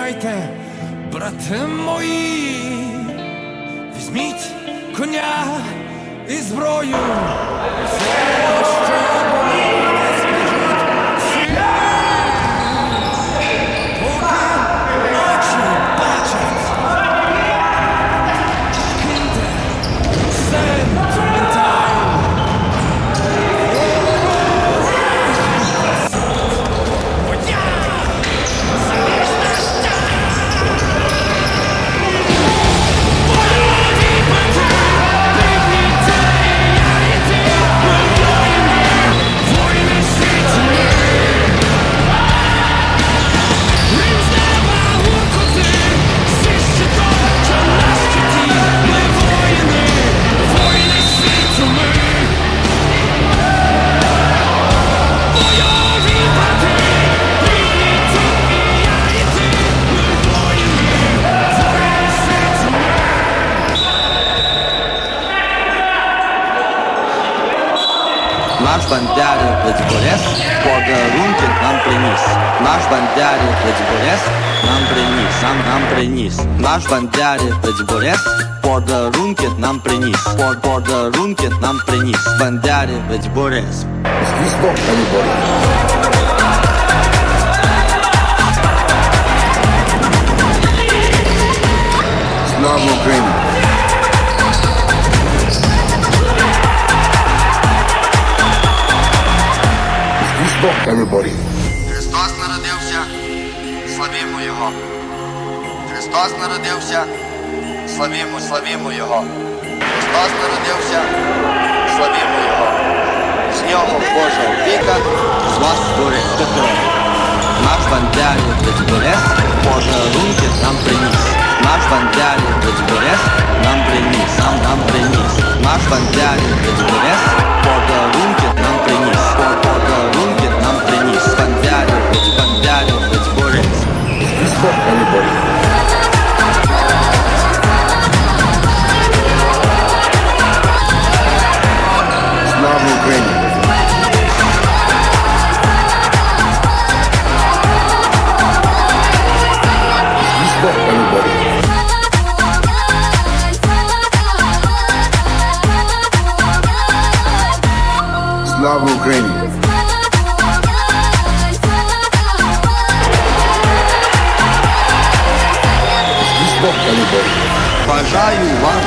послухайте, брати мої, візьміть коня і зброю. Все, що Наш бандярин Борис подарунки нам приніс. Наш бандярин Борис нам приніс, нам нам приніс. Наш бандярин Борис подарунки нам приніс. Под подарунки нам приніс. Бандярин Борис. Звісно, everybody. Слава Звісно, everybody. Христос народився, славімо Його. Христос народився, славімо, славімо Його. Христос народився, славімо Його. З нього Божа опіка, з вас створив Петро. Наш бандярів Борис подарунки нам приніс. Наш бандярів Борис нам приніс, нам нам приніс. Наш бандярів Борис Звісно, everybody. Бажаю вам,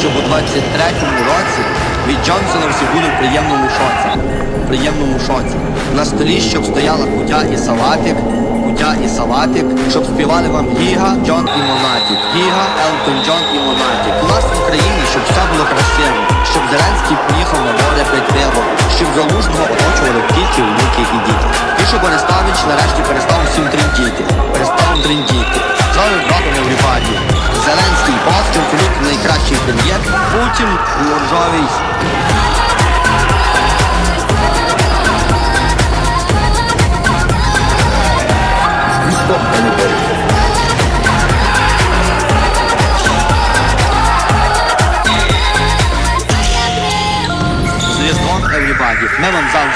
щоб у 23-му році від Джонсона всі були в приємному шоці. В приємному шоці. На столі, щоб стояла кутя і салатик, кутя і салатик, щоб співали вам Гіга, Джон і Монатік. Гіга, Елтон Джон і Монатік. У нас в Україні, щоб все було красиво, щоб Зеленський поїхав на море пить пиво, щоб залужного оточували тільки внуки і діти. І щоб Арестович нарешті перестав всім трендіти. Перестав трендіти. Богу в Ріпаді. Зеленський бос, Чемфілюк найкращий прем'єр, Путін everybody. Ми вам завжди.